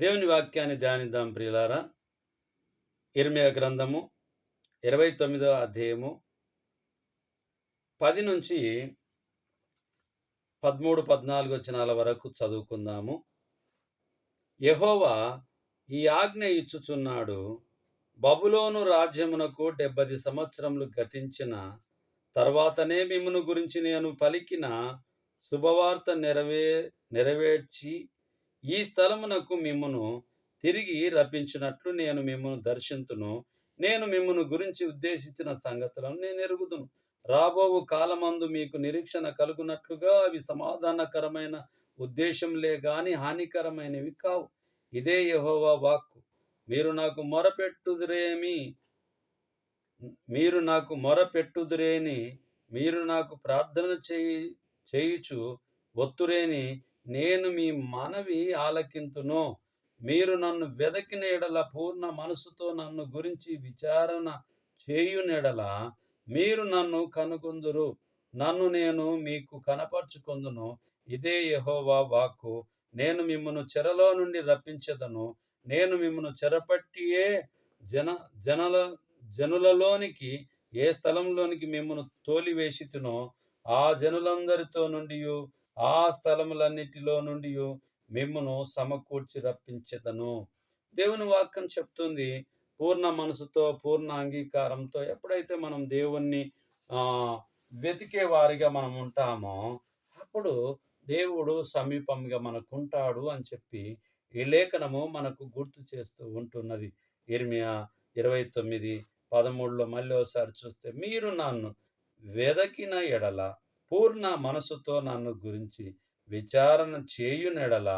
దేవుని వాక్యాన్ని ధ్యానిద్దాం ప్రియులారా. ఇర్మియా గ్రంథము ఇరవై తొమ్మిదవ అధ్యాయము పది నుంచి పదమూడు పద్నాలుగు వచనాల వరకు చదువుకుందాము. యహోవా ఈ ఆజ్ఞ ఇచ్చుచున్నాడు. బబులోను రాజ్యమునకు డెబ్బది సంవత్సరములు గతించిన తర్వాతనే మిమ్మను గురించి నేను పలికిన శుభవార్త నెరవే నెరవేర్చి ఈ స్థలమునకు మిమ్మును తిరిగి రప్పించినట్లు నేను మిమ్మను దర్శింతును. నేను మిమ్మను గురించి ఉద్దేశించిన సంగతులను నేను ఎరుగుదును. రాబోవు కాలమందు మీకు నిరీక్షణ కలుగునట్లుగా అవి సమాధానకరమైన ఉద్దేశంలే గాని హానికరమైనవి కావు. ఇదే యహోవా వాక్కు. మీరు నాకు మొరపెట్టుదురేమి? మీరు నాకు మొరపెట్టుదురేని? మీరు నాకు ప్రార్థన చేయి చేయుచు ఒత్తురేని? నేను మీ మనవి ఆలకింతును. మీరు నన్ను వెదకిన ఎడల పూర్ణ మనసుతో నన్ను గురించి విచారణ చేయునెడల మీరు నన్ను కనుగొందురు. నన్ను నేను మీకు కనపరుచుకొందును. ఇదే యహోవా వాక్కు. నేను మిమ్మను చెరలో నుండి రప్పించదను. నేను మిమ్మను చెరపట్టియే జన జనల జనులలోనికి ఏ స్థలంలోనికి మిమ్మను తోలివేసితునో ఆ జనులందరితో నుండి ఆ స్థలములన్నిటిలో నుండి మిమ్మను సమకూర్చి రప్పించదను. దేవుని వాక్యం చెప్తుంది పూర్ణ మనసుతో పూర్ణ అంగీకారంతో ఎప్పుడైతే మనం దేవుణ్ణి వెతికే వారిగా మనం ఉంటామో అప్పుడు దేవుడు సమీపంగా మనకు ఉంటాడు అని చెప్పి ఈ లేఖనము మనకు గుర్తు చేస్తూ ఉంటున్నది. ఇర్మియా ఇరవై తొమ్మిది పదమూడులో మళ్ళీ ఒకసారి చూస్తే మీరు నన్ను వెదకిన ఎడల పూర్ణ మనసుతో నన్ను గురించి విచారణ చేయునెడల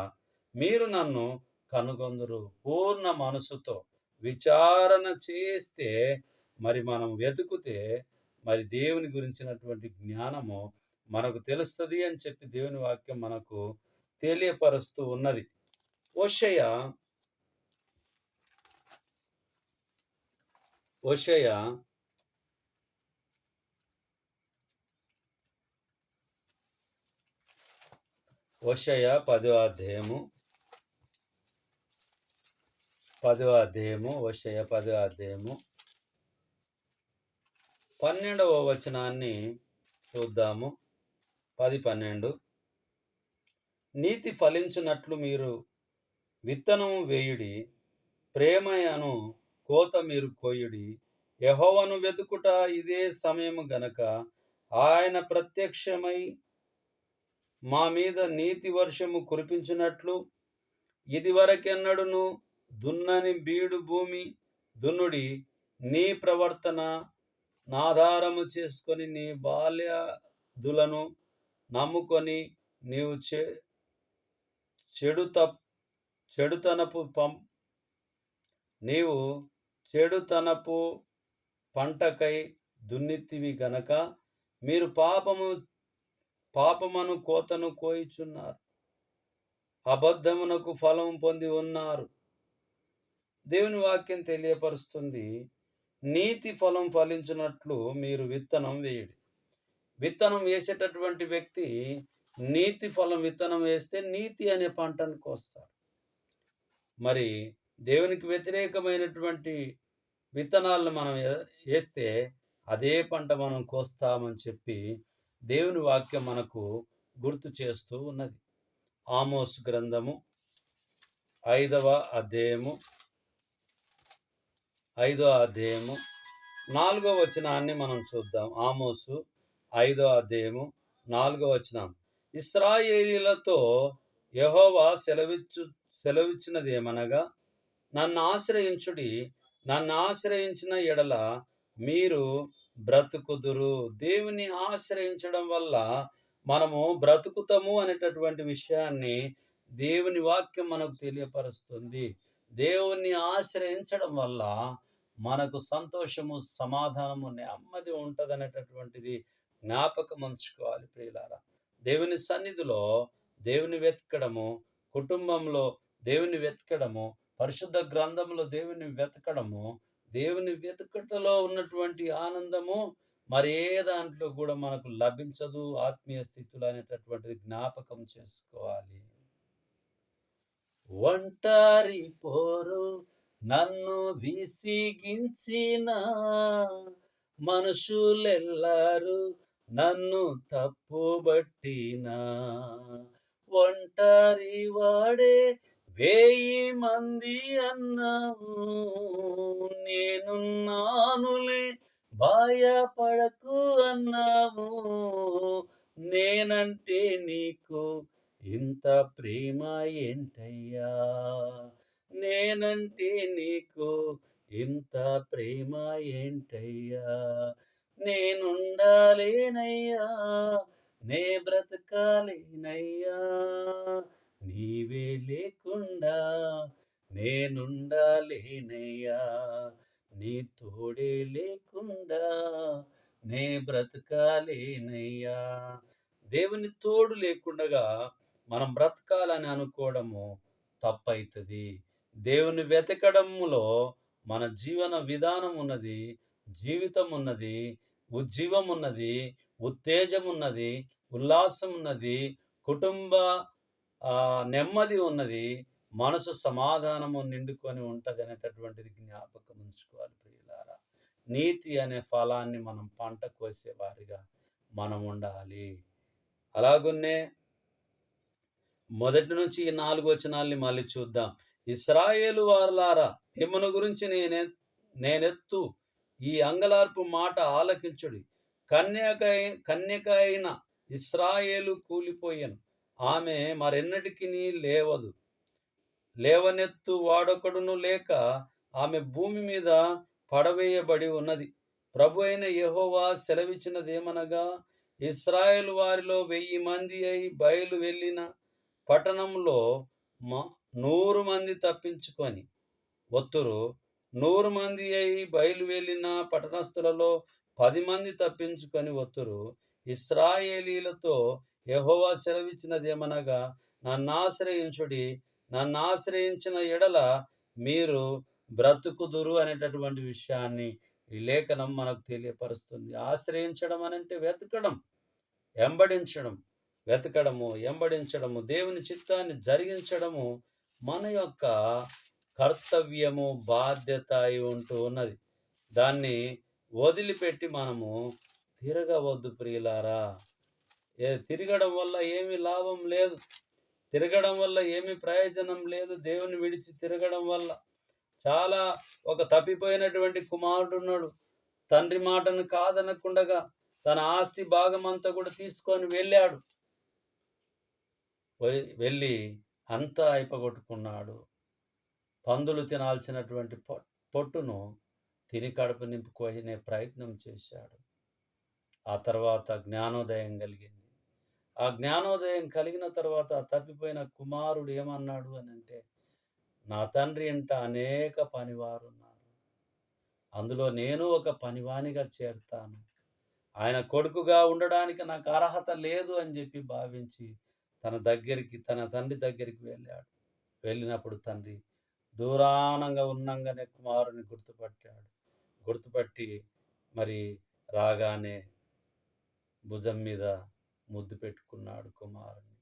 మీరు నన్ను కనుగొందరు. పూర్ణ మనసుతో విచారణ చేస్తే మరి మనం వెతుకుతే మరి దేవుని గురించినటువంటి జ్ఞానము మనకు తెలుస్తుంది అని చెప్పి దేవుని వాక్యం మనకు తెలియపరుస్తూ ఉన్నది. ఓషయ ఓషయ ఓషయ పదో అధ్యాయము. పదో అధ్యాయము ఓషయ పదో అధ్యాయము. పన్నెండవ వచనాన్ని చూద్దాము. పది పన్నెండు. నీతి ఫలించినట్లు మీరు విత్తనము వేయుడి ప్రేమయను కోత మీరు కోయుడి. యహోవను వెతుకుట ఇదే సమయము గనక ఆయన ప్రత్యక్షమై మా మీద నీతి వర్షము కురిపించినట్లు ఇదివరకెన్నడును దున్నని బీడు భూమి దున్నుడి నీ ప్రవర్తన నాధారము చేసుకొని నీ బాల్యదులను నమ్ముకొని నీవు చె చెడు తప్ చెడుతనపు పం నీవు చెడుతనపు పంటకై దున్నితివి గనక మీరు పాపము పాపమను కోతను కోయిచున్నారు. అబద్ధమునకు ఫలం పొంది ఉన్నారు. దేవుని వాక్యం తెలియపరుస్తుంది. నీతి ఫలం ఫలించినట్లు మీరు విత్తనం వేయడు. విత్తనం వేసేటటువంటి వ్యక్తి నీతి ఫలం విత్తనం వేస్తే నీతి అనే పంటను కోస్తారు. మరి దేవునికి వ్యతిరేకమైనటువంటి విత్తనాలను మనం వేస్తే అదే పంట మనం కోస్తామని చెప్పి దేవుని వాక్యం మనకు గుర్తు చేస్తూ ఉన్నది. ఆమోస్ గ్రంథము ఐదవ అధ్యాయము ఐదో అధ్యాయము నాలుగో వచనాన్ని మనం చూద్దాం. ఆమోసు ఐదో అధ్యాయము నాలుగో వచనం. ఇస్రాయేలీలతో యహోవా సెలవిచ్చు సెలవిచ్చినది ఏమనగా నన్ను ఆశ్రయించుడి నన్ను ఆశ్రయించిన ఎడల మీరు బ్రతుకుదురు. దేవుని ఆశ్రయించడం వల్ల మనము బ్రతుకుతాము అనేటటువంటి విషయాన్ని దేవుని వాక్యం మనకు తెలియపరుస్తుంది. దేవుణ్ణి ఆశ్రయించడం వల్ల మనకు సంతోషము సమాధానము నెమ్మది ఉంటుంది అనేటటువంటిది జ్ఞాపకం ఉంచుకోవాలి ప్రియులారా. దేవుని సన్నిధిలో దేవుని వెతకడము కుటుంబంలో దేవుని వెతకడము పరిశుద్ధ గ్రంథంలో దేవుని వెతకడము దేవుని వెతుకటలో ఉన్నటువంటి ఆనందము మరే దాంట్లో కూడా మనకు లభించదు. ఆత్మీయ స్థితులు అనేటటువంటిది జ్ఞాపకం చేసుకోవాలి. ఒంటరి పోరు నన్ను విసిగించిన మనుషులెల్లరు నన్ను తప్పుబట్టిన. ఒంటరి వాడే వేయి మంది అన్నావు నేనున్నానులే భయపడకు అన్నావు. నేనంటే నీకు ఇంత ప్రేమ ఏంటయ్యా? నేనంటే నీకు ఇంత ప్రేమ ఏంటయ్యా? నేనుండాలేనయ్యా నే బ్రతకాలేనయ్యా. నీవే లేకుండా నేనుండాలేనయ్యా. నీ తోడే లేకుండా నే బ్రతకాలేనయ్యా. దేవుని తోడు లేకుండగా మనం బ్రతకాలని అనుకోవడము తప్పైతుంది. దేవుని వెతకడములో మన జీవన విధానం ఉన్నది జీవితం ఉన్నది ఉజ్జీవం ఉన్నది ఉత్తేజం ఉన్నది ఉల్లాసం ఉన్నది కుటుంబ నెమ్మది ఉన్నది మనసు సమాధానము నిండుకొని ఉంటుంది అనేటటువంటిది జ్ఞాపకం ఉంచుకోవాలి ప్రియులారా. నీతి అనే ఫలాన్ని మనం పంట కోసే వారిగా మనం ఉండాలి. అలాగున్నే మొదటి నుంచి ఈ నాలుగు వచనాల్ని మళ్ళీ చూద్దాం. ఇస్రాయేలు వారులారా హిమను గురించి నేనే నేనెత్తు ఈ అంగలార్పు మాట ఆలకించుడి. కన్యక కన్యక అయిన ఇస్రాయేలు కూలిపోయాను. ఆమె మరెన్నటికి లేవదు. లేవనెత్తు వాడొకడును లేక ఆమె భూమి మీద పడవేయబడి ఉన్నది. ప్రభు అయిన యహోవా సెలవిచ్చినదేమనగా ఇస్రాయేల్ వారిలో వెయ్యి మంది అయి బయలు వెళ్ళిన పట్టణంలో మా నూరు మంది తప్పించుకొని ఒత్తురు నూరు మంది అయి బయలు వెళ్ళిన పట్టణస్థులలో పది మంది తప్పించుకొని ఒత్తురు ఇస్రాయేలీలతో యెహోవా సెలవిచ్చినదేమనగా నన్ను ఆశ్రయించుడి నన్ను ఆశ్రయించిన ఎడల మీరు బ్రతుకుదురు అనేటటువంటి విషయాన్ని ఈ లేఖనం మనకు తెలియపరుస్తుంది. ఆశ్రయించడం అనంటే వెతకడం ఎంబడించడం వెతకడము ఎంబడించడము దేవుని చిత్తాన్ని జరిగించడము మన యొక్క కర్తవ్యము బాధ్యత అయి ఉంటూ ఉన్నది. దాన్ని వదిలిపెట్టి మనము తిరగవద్దు ప్రియులారా. ఏ తిరగడం వల్ల ఏమీ లాభం లేదు. తిరగడం వల్ల ఏమి ప్రయోజనం లేదు. దేవుని విడిచి తిరగడం వల్ల చాలా ఒక తప్పిపోయినటువంటి కుమారుడు ఉన్నాడు తండ్రి మాటను కాదనకుండగా తన ఆస్తి భాగమంతా కూడా తీసుకొని వెళ్ళాడు. వెళ్ళి అంతా అయిపోగొట్టుకున్నాడు. పందులు తినాల్సినటువంటి పొ- పొట్టును తిని కడుపు నింపుకునే ప్రయత్నం చేశాడు. ఆ తర్వాత జ్ఞానోదయం కలిగింది. ఆ జ్ఞానోదయం కలిగిన తర్వాత తప్పిపోయిన కుమారుడు ఏమన్నాడు అని అంటే నా తండ్రి ఇంట అనేక పనివారు ఉన్నారు అందులో నేను ఒక పనివానిగా చేరుతాను. ఆయన కొడుకుగా ఉండడానికి నాకు అర్హత లేదు అని చెప్పి భావించి తన దగ్గరికి తన తండ్రి దగ్గరికి వెళ్ళాడు. వెళ్ళినప్పుడు తండ్రి దూరానంగా ఉన్నంగానే కుమారుని గుర్తుపట్టాడు. గుర్తుపట్టి మరి రాగానే భుజం మీద ముద్దు పెట్టుకున్నాడు కుమారుని.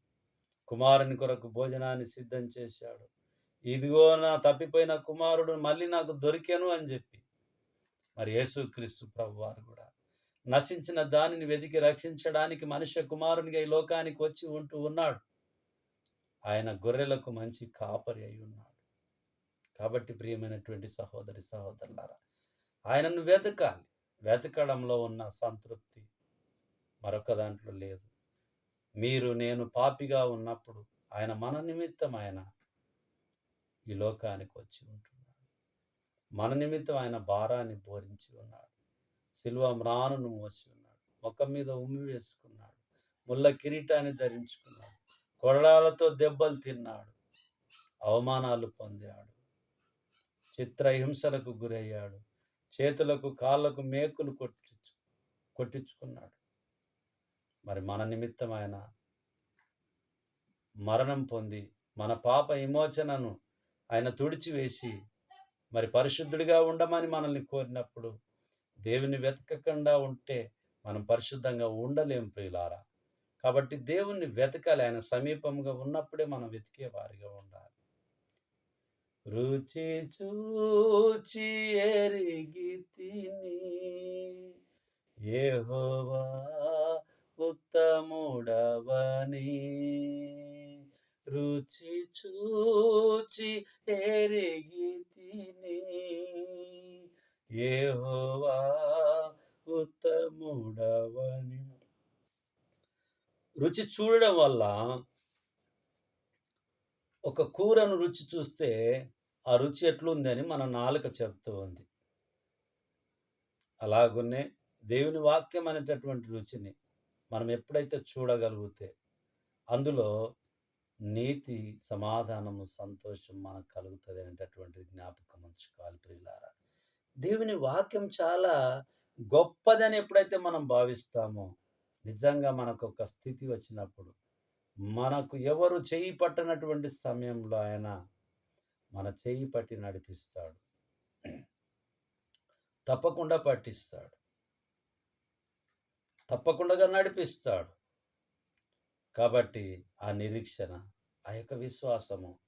కుమారుని కొరకు భోజనాన్ని సిద్ధం చేశాడు. ఇదిగో నా తప్పిపోయిన కుమారుడు మళ్ళీ నాకు దొరికాను అని చెప్పి. మరి యేసుక్రీస్తు ప్రభు వారు కూడా నశించిన దానిని వెతికి రక్షించడానికి మనుష్య కుమారునిగా ఈ లోకానికి వచ్చి ఉంటూ ఉన్నాడు. ఆయన గొర్రెలకు మంచి కాపరి అయి ఉన్నాడు. కాబట్టి ప్రియమైనటువంటి సహోదరి సహోదరులారా ఆయనను వెతకాలి. వెతకడంలో ఉన్న సంతృప్తి మరొక దాంట్లో లేదు. మీరు నేను పాపిగా ఉన్నప్పుడు ఆయన మన నిమిత్తం ఆయన ఈ లోకానికి వచ్చి ఉంటున్నాడు. మన నిమిత్తం ఆయన భారాన్ని బోరించి ఉన్నాడు. శిల్వ మ్రానును మోసి ఉన్నాడు. ముఖం మీద ఉమ్మి వేసుకున్నాడు. ముళ్ళ కిరీటాన్ని ధరించుకున్నాడు. కొరడాలతో దెబ్బలు తిన్నాడు. అవమానాలు పొందాడు. చిత్రహింసలకు గురయ్యాడు. చేతులకు కాళ్ళకు మేకులు కొట్టించు కొట్టించుకున్నాడు. మరి మన నిమిత్తం ఆయన మరణం పొంది మన పాప విమోచనను ఆయన తుడిచివేసి మరి పరిశుద్ధుడిగా ఉండమని మనల్ని కోరినప్పుడు దేవుని వెతకకుండా ఉంటే మనం పరిశుద్ధంగా ఉండలేం ప్రియులారా. కాబట్టి దేవుణ్ణి వెతకాలి. ఆయన సమీపంగా ఉన్నప్పుడే మనం వెతికే వారిగా ఉండాలి. రుచి చూచి ఎరిగి తిని ఏహోవా ఉత్తముడవని రుచి చూచి ఎరిగి తిని. యెహోవా ఉత్తముడవని. రుచి చూడడం వల్ల ఒక కూరను రుచి చూస్తే ఆ రుచి ఎట్లుందని మన నాలుక చెప్తూ ఉంది. అలాగున్నే దేవుని వాక్యం అనేటటువంటి రుచిని మనం ఎప్పుడైతే చూడగలిగితే అందులో నీతి సమాధానము సంతోషం మనకు కలుగుతుంది అనేటటువంటి జ్ఞాపకం ఉంచుకోవాలి ప్రియులారా దేవుని వాక్యం చాలా గొప్పదని ఎప్పుడైతే మనం భావిస్తామో నిజంగా మనకు ఒక స్థితి వచ్చినప్పుడు మనకు ఎవరు చేయి పట్టనటువంటి సమయంలో ఆయన మన చేయి పట్టి నడిపిస్తాడు. తప్పకుండా పట్టిస్తాడు. తప్పకుండా నడిపిస్తాడు. కాబట్టి ఆ నిరీక్షణ ఆ యొక్క విశ్వాసము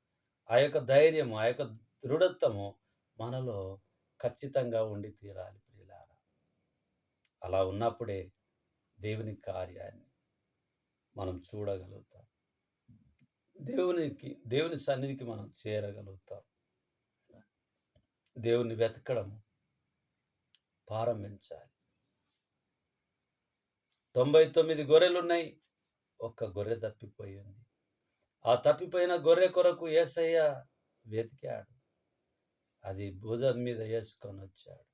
ఆ యొక్క ధైర్యము ఆ యొక్క దృఢత్వము మనలో ఖచ్చితంగా ఉండి తీరాలి ప్రియులారా. అలా ఉన్నప్పుడే దేవుని కార్యాన్ని మనం చూడగలుగుతాం. దేవునికి దేవుని సన్నిధికి మనం చేరగలుగుతాం. దేవుని వెతకడం ప్రారంభించాలి తొంభై తొమ్మిది గొర్రెలు ఉన్నాయి ఒక్క గొర్రె తప్పిపోయింది. ఆ తప్పిపోయిన గొర్రె కొరకు ఏసయ్య వెతికాడు. అది భుజం మీద వేసుకొని వచ్చాడు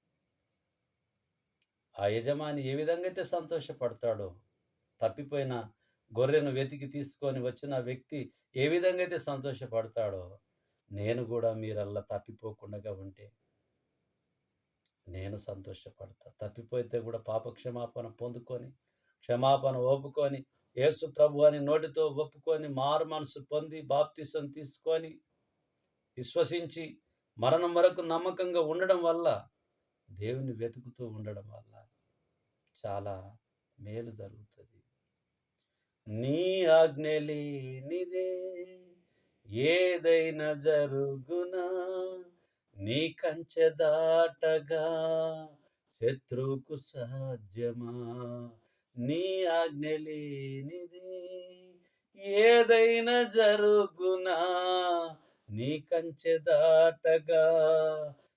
ఆ యజమాని ఏ విధంగా అయితే సంతోషపడతాడో తప్పిపోయిన గొర్రెను వెతికి తీసుకొని వచ్చిన వ్యక్తి ఏ విధంగా అయితే సంతోషపడతాడో నేను కూడా మీరల్లా తప్పిపోకుండా ఉంటే నేను సంతోషపడతా. తప్పిపోతే కూడా పాపక్షమాపణ పొందుకొని క్షమాపణ ఒప్పుకొని యేసు ప్రభు అని నోటితో ఒప్పుకొని మారు మనసు పొంది బాప్తిసం తీసుకొని విశ్వసించి మరణం వరకు నమ్మకంగా ఉండడం వల్ల దేవుని వెతుకుతూ ఉండడం వల్ల చాలా మేలు జరుగుతుంది. నీ ఆజ్ఞ లేనిదే ఏదైనా జరుగునా? నీ కంచె దాటగా శత్రువుకు సాధ్యమా? నీ ఆజ్ఞ లేనిది ఏదైనా జరుగునా? నీ కంచె దాటగా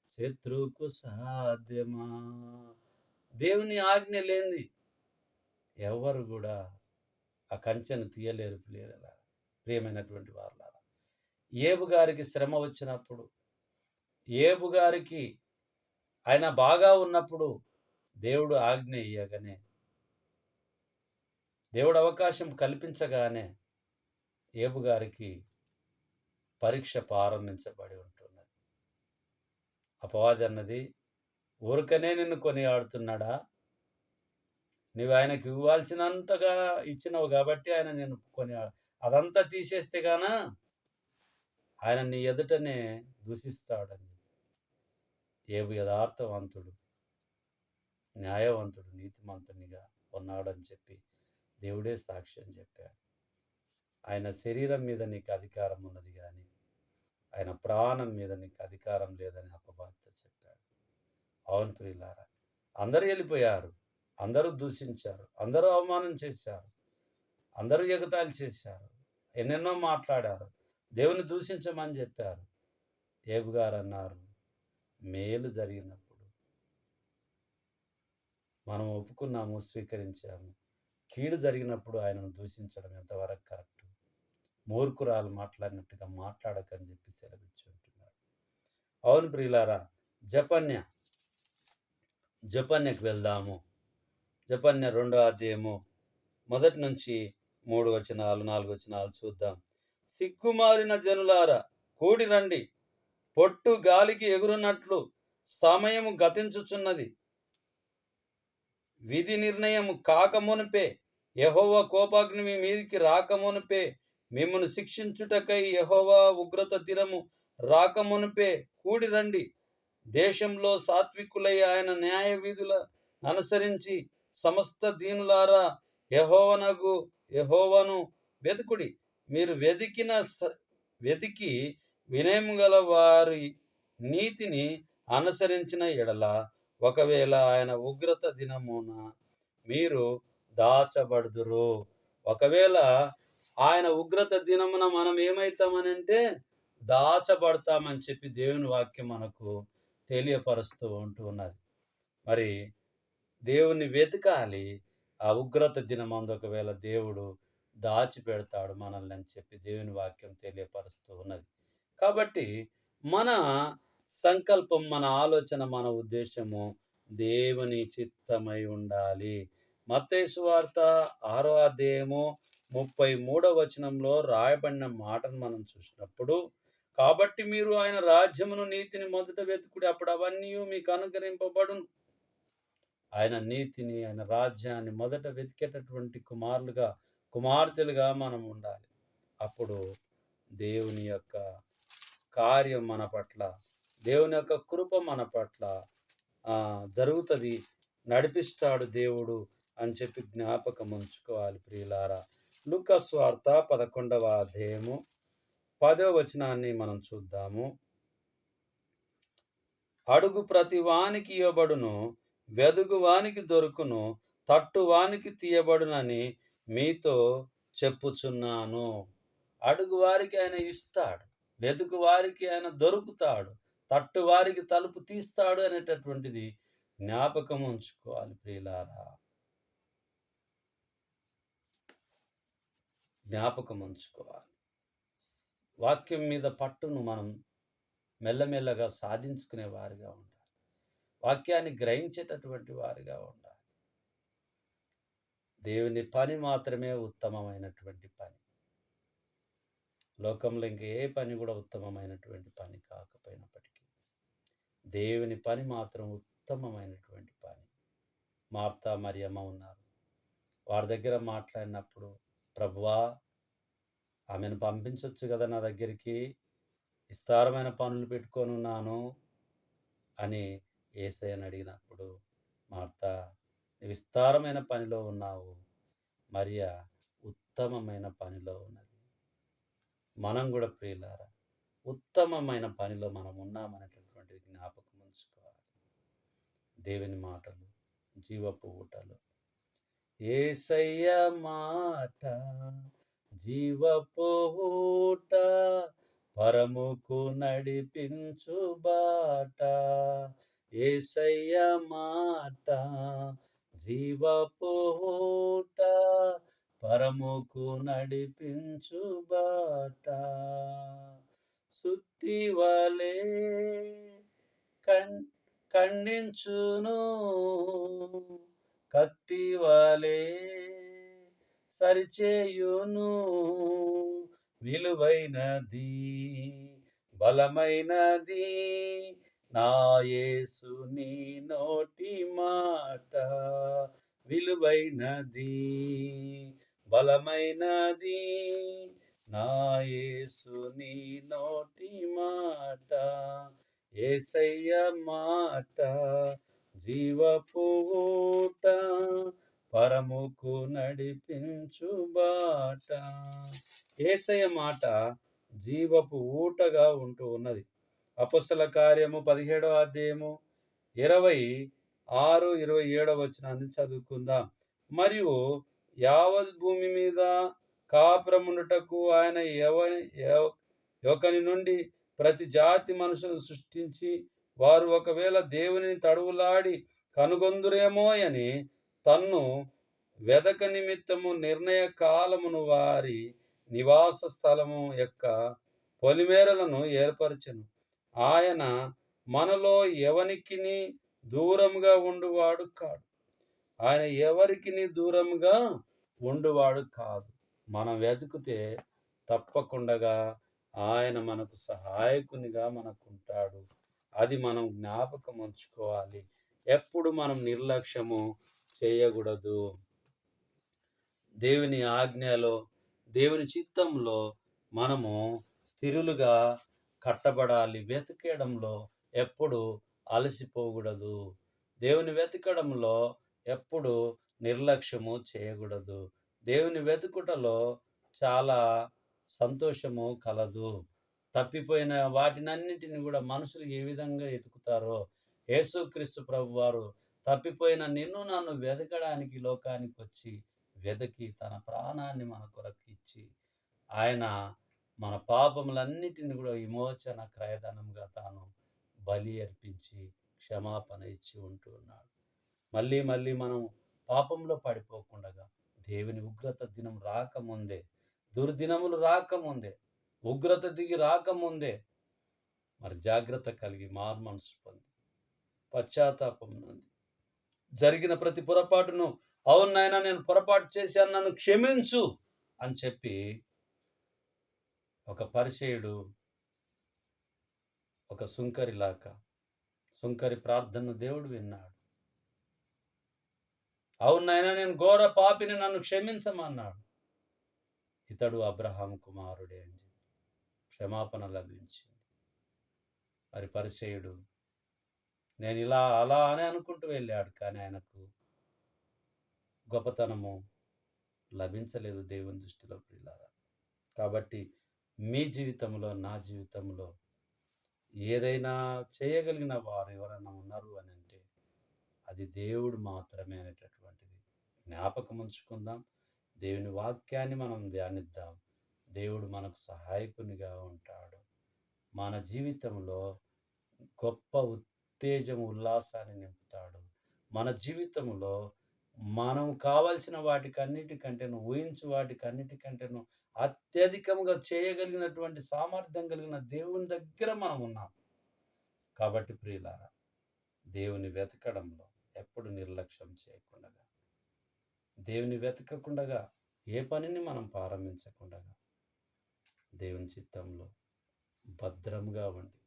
శత్రువుకు సాధ్యమా? దేవుని ఆజ్ఞ లేనిది ఎవరు కూడా ఆ కంచెను తీయలేరు ప్రియులారా ప్రియమైనటువంటి వారులారా. ఏబు గారికి శ్రమ వచ్చినప్పుడు ఏబు గారికి ఆయన బాగా ఉన్నప్పుడు దేవుడు ఆజ్ఞ ఇయ్యగానే దేవుడు అవకాశం కల్పించగానే ఏబు గారికి పరీక్ష ప్రారంభించబడి ఉంటున్నది. అపవాది అన్నది ఊరికనే నిన్ను కొని ఆడుతున్నాడా నువ్వు ఆయనకి ఇవ్వాల్సినంతగా ఇచ్చినావు కాబట్టి ఆయన నేను కొని అదంతా తీసేస్తే గాన ఆయన నీ ఎదుటనే దూషిస్తాడని. ఏబు యథార్థవంతుడు న్యాయవంతుడు నీతిమంతునిగా ఉన్నాడని చెప్పి దేవుడే సాక్ష్యం చెప్పాడు. ఆయన శరీరం మీద నీకు అధికారం ఉన్నది కానీ ఆయన ప్రాణం మీద నీకు అధికారం లేదని అపవాదితో చెప్పాడు. అవును ప్రియులారా అందరూ వెళ్ళిపోయారు అందరూ దూషించారు అందరూ అవమానం చేశారు అందరూ ఎగతాళి చేశారు ఎన్నెన్నో మాట్లాడారు దేవుని దూషించమని చెప్పారు. ఏబు గారు అన్నారు మేలు జరిగినప్పుడు మనం ఒప్పుకున్నాము స్వీకరించాము కీడు జరిగినప్పుడు ఆయనను దూషించడం ఎంతవరకు కరెక్ట్? మూర్ఖురాలు మాట్లాడినట్టుగా మాట్లాడకని చెప్పి సెలవిచ్చి ఉంటున్నాడు. అవును ప్రియులారా జపన్య జపన్యకు వెళ్దాము. జపన్య రెండో అధ్యాయము మొదటి నుంచి మూడు వచనాలు నాలుగు వచనాలు చూద్దాం. సిగ్గుమారిన జనులారా కూడి రండి. పొట్టు గాలికి ఎగురున్నట్లు సమయము గతించుచున్నది. విధి నిర్ణయము కాకమునుపే. యహోవ కోపాగ్ని మీ మీదికి రాకమునుపే. మిమ్మను శిక్షించుటకై యహోవా ఉగ్రత దినము రాకమునుపే. కూడి రండి. దేశంలో సాత్వికులై ఆయన న్యాయ విధుల అనుసరించి సమస్త దీనులారా యహోవనగు యహోవను వెతుకుడి. మీరు వెతికిన స- వెతికి వినయం గల వారి నీతిని అనుసరించిన ఎడల ఒకవేళ ఆయన ఉగ్రత దినమున మీరు దాచబడుదురు. ఒకవేళ ఆయన ఉగ్రత దినమున మనం ఏమవుతామనంటే దాచబడతామని చెప్పి దేవుని వాక్యం మనకు తెలియపరుస్తూ ఉంటూ ఉన్నది. మరి దేవుని వెతకాలి. ఆ ఉగ్రత దినమందు ఒకవేళ దేవుడు దాచిపెడతాడు మనల్ని అని చెప్పి దేవుని వాక్యం తెలియపరుస్తూ ఉన్నది. కాబట్టి మన సంకల్పం మన ఆలోచన మన ఉద్దేశము దేవుని చిత్తమై ఉండాలి. మత్తేసు వార్త ఆరో అధ్యాయము ముప్పై మూడవ వచనంలో రాయబడిన మాటను మనం చూసినప్పుడు కాబట్టి మీరు ఆయన రాజ్యమును నీతిని మొదట వెతుకుడి అప్పుడు అవన్నీ మీకు అనుగ్రహింపబడును. ఆయన నీతిని ఆయన రాజ్యాన్ని మొదట వెతికేటటువంటి కుమారులుగా కుమార్తెలుగా మనం ఉండాలి. అప్పుడు దేవుని యొక్క కార్యం మన పట్ల దేవుని యొక్క కృప మన పట్ల జరుగుతుంది. నడిపిస్తాడు దేవుడు అని చెప్పి జ్ఞాపకం ఉంచుకోవాలి ప్రియులారా. లుక్క స్వార్థ పదకొండవ అధ్యాయము పదవ వచనాన్ని మనం చూద్దాము. అడుగు ప్రతి వానికి ఇవ్వబడును వెదుగు వానికి దొరుకును తట్టు వానికి తీయబడునని మీతో చెప్పుచున్నాను. అడుగు వారికి ఆయన ఇస్తాడు వెతుకు వారికి ఆయన దొరుకుతాడు. తట్టు వారికి తలుపు తీస్తాడు అనేటటువంటిది జ్ఞాపకం ఉంచుకోవాలి ప్రియులారా. జ్ఞాపకం ఉంచుకోవాలి. వాక్యం మీద పట్టును మనం మెల్లమెల్లగా సాధించుకునే వారిగా ఉండాలి. వాక్యాన్ని గ్రహించేటటువంటి వారిగా ఉండాలి. దేవుని పని మాత్రమే ఉత్తమమైనటువంటి పని. లోకంలో ఇంక ఏ పని కూడా ఉత్తమమైనటువంటి పని కాకపోయినప్పటికీ దేవుని పని మాత్రం ఉత్తమమైనటువంటి పని. మార్తా మరియమ్మ ఉన్నారు. వారి దగ్గర మాట్లాడినప్పుడు ప్రభువా ఆమెను పంపించవచ్చు కదా నా దగ్గరికి? విస్తారమైన పనులు పెట్టుకొని ఉన్నాను అని ఏసయ్యని అడిగినప్పుడు మార్త విస్తారమైన పనిలో ఉన్నావు. మరియా ఉత్తమమైన పనిలో ఉన్నది. మనం కూడా ప్రియులారా ఉత్తమమైన పనిలో మనం ఉన్నామనేటటువంటిది జ్ఞాపకం ఉంచుకోవాలి దేవుని మాటలు జీవపు ఊటలు. ఏసయ్య మాట జీవపు ఊట పరముకు నడిపించు బాట. ఏసయ్య మాట జీవపు ఊట పరముకు నడిపించు బాట. సుత్తివలే కం ఖండించును. కత్తివలే సరిచేయును. విలువైనది బలమైనది నాయసు నీ నోటి మాట. విలువైనది బలమైనది నాయసు నీ నోటి మాట. ఏసయ్య మాట జీవపు ఊట పరముకు నడిపించు బాట. ఏసయ్య మాట జీవపు ఊటగా ఉంటూ ఉన్నది. అపస్తుల కార్యము పదిహేడవ అధ్యాయము ఇరవై ఆరు ఇరవై ఏడవ వచనాన్ని చదువుకుందాం. మరియు యావత్ భూమి మీద కాపురముండుటకు ఆయన ఎవని ఒకని నుండి ప్రతి జాతి మనుషులను సృష్టించి వారు ఒకవేళ దేవునిని తడువులాడి కనుగొందురేమో అని తన్ను వెదక నిమిత్తము నిర్ణయ కాలమును వారి నివాస స్థలము యొక్క పొలిమేరలను ఏర్పరచను. ఆయన మనలో ఎవనికిని దూరంగా ఉండువాడు కాడు. ఆయన ఎవరికి దూరంగా ఉండువాడు కాదు. మనం వెతికితే తప్పకుండా ఆయన మనకు సహాయకునిగా మనకు ఉంటాడు అది మనం జ్ఞాపకం ఉంచుకోవాలి ఎప్పుడు మనం నిర్లక్ష్యము చేయకూడదు. దేవుని ఆజ్ఞలో దేవుని చిత్తంలో మనము స్థిరులుగా కట్టబడాలి. వెతికేయడంలో ఎప్పుడు అలసిపోకూడదు. దేవుని వెతకడంలో ఎప్పుడు నిర్లక్ష్యము చేయకూడదు. దేవుని వెతుకుటలో చాలా సంతోషము కలదు. తప్పిపోయిన వాటినన్నింటిని కూడా మనుషులు ఏ విధంగా ఎతుకుతారో యేసుక్రీస్తు ప్రభు వారు తప్పిపోయిన నిన్ను నన్ను వెతకడానికి లోకానికి వచ్చి వెదకి తన ప్రాణాన్ని మన కొరకు ఇచ్చి ఆయన మన పాపములన్నిటిని కూడా విమోచన క్రయధనంగా తాను బలి అర్పించి క్షమాపణ ఇచ్చి ఉంటూ ఉన్నాడు. మళ్ళీ మళ్ళీ మనం పాపంలో పడిపోకుండా దేవుని ఉగ్రత దినం రాకముందే దుర్దినములు రాకముందే ఉగ్రత దిగి రాకముందే మరి జాగ్రత్త కలిగి మారు మనసు పొంది. పశ్చాత్తాపం నంది. జరిగిన ప్రతి పొరపాటును అవునైనా నేను పొరపాటు చేశాను నన్ను క్షమించు అని చెప్పి ఒక పరిచయుడు ఒక సుంకరిలాక సుంకరి ప్రార్థన దేవుడు విన్నాడు. అవును నేను ఘోర పాపిని నన్ను క్షమించమన్నాడు. ఇతడు అబ్రహాం కుమారుడే అని క్షమాపణ లభించింది. మరి పరిచయుడు నేను ఇలా అలా అని అనుకుంటూ వెళ్ళాడు కానీ ఆయనకు గొప్పతనము లభించలేదు దేవుని దృష్టిలో ప్రియులారా. కాబట్టి మీ జీవితంలో నా జీవితంలో ఏదైనా చేయగలిగిన వారు ఎవరైనా ఉన్నారు అని అంటే అది దేవుడు మాత్రమే అనేటటువంటిది జ్ఞాపకం ఉంచుకుందాం. దేవుని వాక్యాన్ని మనం ధ్యానిద్దాం. దేవుడు మనకు సహాయకునిగా ఉంటాడు. మన జీవితంలో గొప్ప ఉత్తేజం ఉల్లాసాన్ని నింపుతాడు. మన జీవితంలో మనం కావలసిన వాటికన్నిటికంటేను ఊహించు వాటికన్నిటికంటేను అత్యధికంగా చేయగలిగినటువంటి సామర్థ్యం కలిగిన దేవుని దగ్గర మనం ఉన్నాం. కాబట్టి ప్రియులారా దేవుని వెతకడంలో ఎప్పుడు నిర్లక్ష్యం చేయకుండా దేవుని వెతకకుండా ఏ పనిని మనం ప్రారంభించకుండా దేవుని చిత్తంలో భద్రంగా ఉండి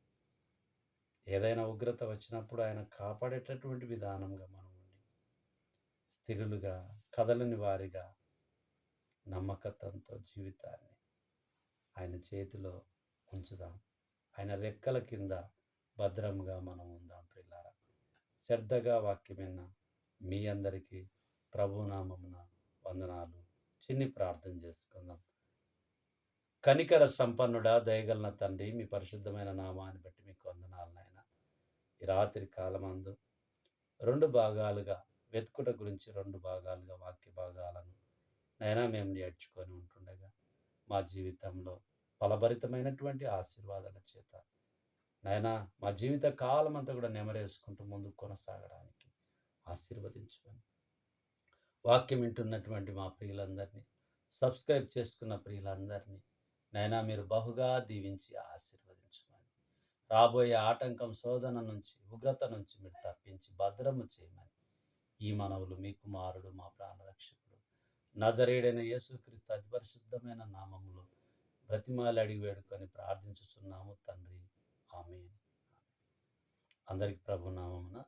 ఏదైనా ఉగ్రత వచ్చినప్పుడు ఆయన కాపాడేటటువంటి విధానంగా మనం ఉండి స్థిరులుగా కదలని వారిగా నమ్మకత్వంతో జీవితాన్ని ఆయన చేతిలో ఉంచుదాం. ఆయన రెక్కల కింద భద్రంగా మనం ఉందాం ప్రిల్లారా శ్రద్ధగా వాక్యమైన మీ అందరికీ ప్రభునామమున వందనాలు. చిన్ని ప్రార్థన చేసుకుందాం. కనికర సంపన్నుడా దయగలన తండ్రి మీ పరిశుద్ధమైన నామాన్ని బట్టి మీకు వందనాలు నాయన. ఈ రాత్రి కాలమందు రెండు భాగాలుగా వెతుకుట గురించి రెండు భాగాలుగా వాక్య భాగాలను నైనా మేము నేర్చుకొని ఉంటుండగా మా జీవితంలో ఫలభరితమైనటువంటి ఆశీర్వాదాల చేత నైనా మా జీవిత కాలం అంతా కూడా నెమరేసుకుంటూ ముందుకు కొనసాగడానికి ఆశీర్వదించుకొని వాక్యం వింటున్నటువంటి మా ప్రియులందరినీ సబ్స్క్రైబ్ చేసుకున్న ప్రియులందరినీ నైనా మీరు బహుగా దీవించి ఆశీర్వదించమని. రాబోయే ఆటంకం శోధన నుంచి ఉగ్రత నుంచి మీరు తప్పించి భద్రము చేయమని. ఈ మనవులు మీ కుమారుడు మా ప్రాణరక్షకుడు. నజరేడైన యేసుక్రీస్తు అతి పరిశుద్ధమైన నామములు బ్రతిమాలి అడిగి వేడుకొని ప్రార్థించుచున్నాము తండ్రి. ఆమె అందరికి ప్రభు నామమున